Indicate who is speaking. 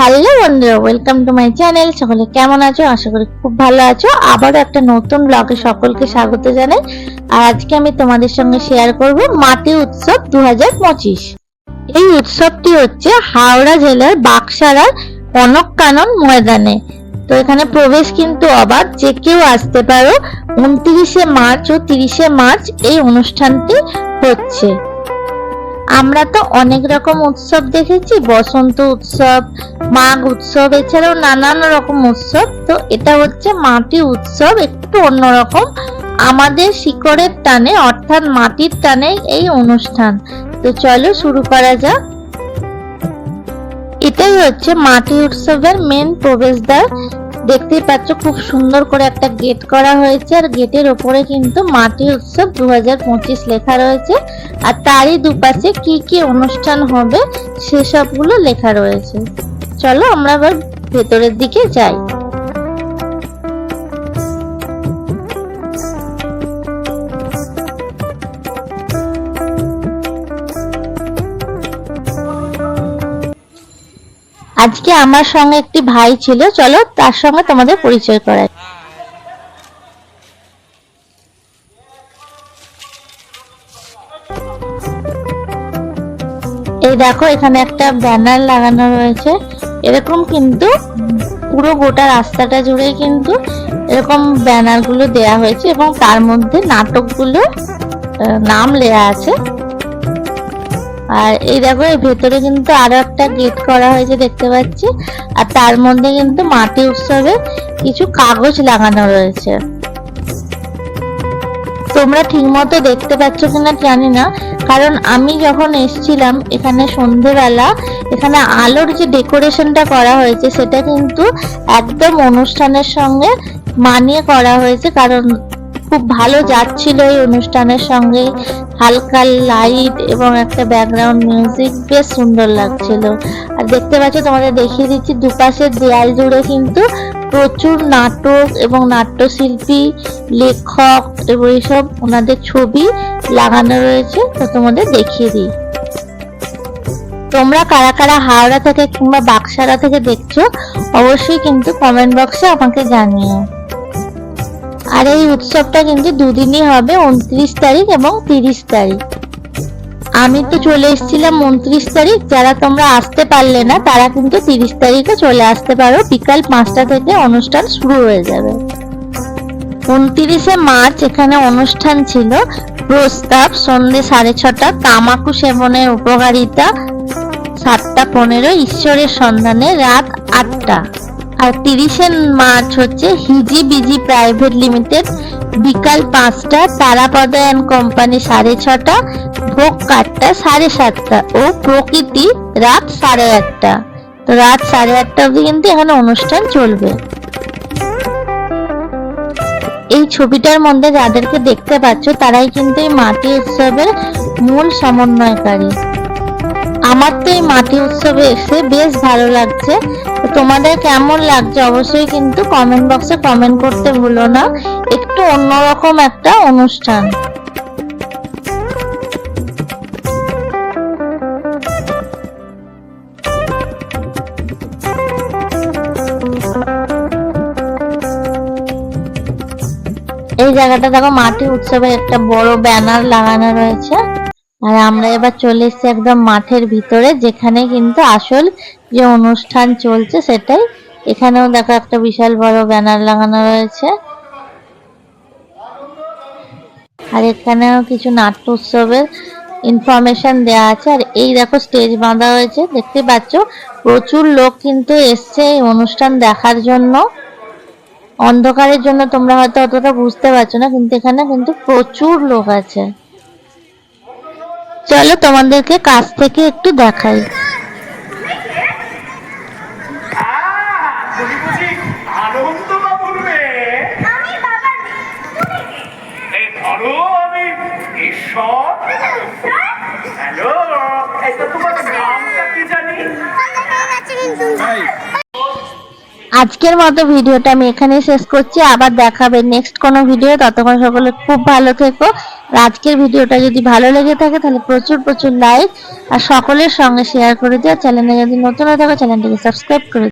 Speaker 1: Hello বন্ধুরা welcome to my channel সকলে কেমন আছো? আশা করি খুব ভালো আছো। আবারও একটা নতুন ব্লগে সকলকে স্বাগত জানাই। আর আজকে আমি তোমাদের সঙ্গে শেয়ার করব মাটি উৎসব দু হাজার পঁচিশ। এই উৎসবটি হচ্ছে হাওড়া জেলার বাকসারার কনক কানন ময়দানে। তো এখানে প্রবেশ কিন্তু অবাধ। যে কেউ আসতে পারো, উনত্রিশে মার্চ ও তিরিশে মার্চ এই অনুষ্ঠানটি হচ্ছে। আমরা তো অনেক রকম উৎসব দেখেছি, বসন্ত উৎসব, মাঘ উৎসব, এছাড়াও নানান রকম উৎসব। তো এটা হচ্ছে মাটি উৎসব, একটু অন্যরকম আমাদের শিকড়ের টানে, অর্থাৎ মাটির টানে এই অনুষ্ঠান। তো চলো শুরু করা যাক। এটাই হচ্ছে মাটি উৎসবের মেন প্রবেশদ্বার। দেখতেই পাচ্ছ, খুব সুন্দর করে একটা গেট করা হয়েছে। আর গেটের ওপরে কিন্তু মাটি উৎসব দু হাজার পঁচিশ লেখা রয়েছে। আর তারই দুপাশে কি কি অনুষ্ঠান হবে, সেসবগুলো লেখা রয়েছে। চলো আমরা আবার ভেতরের দিকে যাই। আজকে আমার সঙ্গে একটি ভাই ছিল, চলো তার সঙ্গে তোমাদের পরিচয় করাই। এই দেখো, এখানে একটা ব্যানার লাগানো রয়েছে। এরকম কিন্তু পুরো গোটা রাস্তাটা জুড়ে কিন্তু এরকম ব্যানারগুলো দেয়া হয়েছে এবং তার মধ্যে নাটকগুলো নাম লেয়া আছে। আর এই দেখো, এর ভেতরে কিন্তু আরও একটা গেট করা হয়েছে দেখতে পাচ্ছি। আর তার মধ্যে কিন্তু মাটি উৎসবে কিছু কাগজ লাগানো রয়েছে। তোমরা ঠিকমতো দেখতে পাচ্ছ কিনা জানি না, কারণ আমি যখন এসেছিলাম এখানে সন্ধেবেলা, এখানে আলোর যে ডেকোরেশনটা করা হয়েছে, সেটা কিন্তু একদম অনুষ্ঠানের সঙ্গে মানিয়ে করা হয়েছে, কারণ খুব ভালো যাচ্ছিল এই অনুষ্ঠানের সঙ্গে। হালকা লাইট এবং একটা ব্যাকগ্রাউন্ড মিউজিক বেশ সুন্দর লাগছিল। আর দেখতে পাচ্ছ, তোমাদের দেখিয়ে দিচ্ছি, দুপাশের দেয়াল জুড়ে কিন্তু প্রচুর নাটক এবং নাট্যশিল্পী, লেখক এবং এইসব ওনাদের ছবি লাগানো রয়েছে। তো তোমাদের দেখিয়ে দিই। তোমরা কারা কারা হাওড়া থেকে কিংবা বাক্সারা থেকে দেখছ, অবশ্যই কিন্তু কমেন্ট বক্সে আমাকে জানিও। আর এই উৎসবটা কিন্তু দুদিনই হবে, উনত্রিশ তারিখ এবং তিরিশ তারিখ। আমি তো চলে এসেছিলাম উনত্রিশ তারিখ, যারা তোমরা আসতে পারলে না, তারা কিন্তু তিরিশ তারিখে চলে আসতে পারো। বিকাল পাঁচটা থেকে অনুষ্ঠান শুরু হয়ে যাবে। উনত্রিশে মার্চ এখানে অনুষ্ঠান ছিল। প্রস্তাব, সন্ধে সাড়ে ছটা তামাকু সেবনের উপকারিতা, সাতটা পনেরো, ঈশ্বরের সন্ধানে রাত আটটা। আর তিরিশে মার্চ হচ্ছে হিজি বিজি প্রাইভেট লিমিটেড, বিকাল পাঁচটা তারাপদ অ্যান্ড কোম্পানি সাড়ে ছটা, ভোগ কাটটা সাড়ে সাতটা ও প্রকৃতি রাত সাড়ে আটটা। তো রাত সাড়ে আটটা অবধি কিন্তু এখানে অনুষ্ঠান চলবে। এই ছবিটার মধ্যে যাদেরকে দেখতে পাচ্ছ, তারাই কিন্তু এই মাটি উৎসবের মূল সমন্বয়কারী। আমার তো এই মাটি উৎসবে এসে বেশ ভালো লাগছে। তোমাদের কেমন লাগছে? অবশ্যই কিন্তু কমেন্ট বক্সে কমেন্ট করতে ভুলো না। একটু অন্যরকম একটা অনুষ্ঠান। এই জায়গাটা দেখো, মাটি উৎসবের একটা বড় ব্যানার লাগানো রয়েছে। আর আমরা এবার চলে এসেছি একদম মাঠের ভিতরে, যেখানে কিন্তু আসল যে অনুষ্ঠান চলছে সেটাই। এখানেও দেখো একটা বিশাল বড় ব্যানার লাগানো রয়েছে। আর এখানেও কিছু নাট্য উৎসবের ইনফরমেশন দেওয়া আছে। আর এই দেখো স্টেজ বাঁধা হয়েছে, দেখতে পাচ্ছ? প্রচুর লোক কিন্তু এসছে এই অনুষ্ঠান দেখার জন্য। অন্ধকারের জন্য তোমরা হয়তো অতটা বুঝতে পারছ না, কিন্তু এখানে কিন্তু প্রচুর লোক আছে। চলো তোমাদেরকে কাছ থেকে একটু দেখাই।
Speaker 2: বলি বুঝি আনন্দ বাবুর মেয়ে এই ধরো আমি ঈশ্বর। হ্যালো এই তো তোমার নামটা কি জানি?
Speaker 1: আজকের মতো ভিডিওটা আমি এখানেই শেষ করছি। আবার দেখাবে নেক্সট কোনো ভিডিও। ততক্ষণ সকলে খুব ভালো থেকো। আজকের ভিডিওটা যদি ভালো লেগে থাকে, তাহলে প্রচুর প্রচুর লাইক আর সকলের সঙ্গে শেয়ার করে দিও চ্যানেলে যদি নতুন হয়ে থাকো চ্যানেলটিকে সাবস্ক্রাইব করে।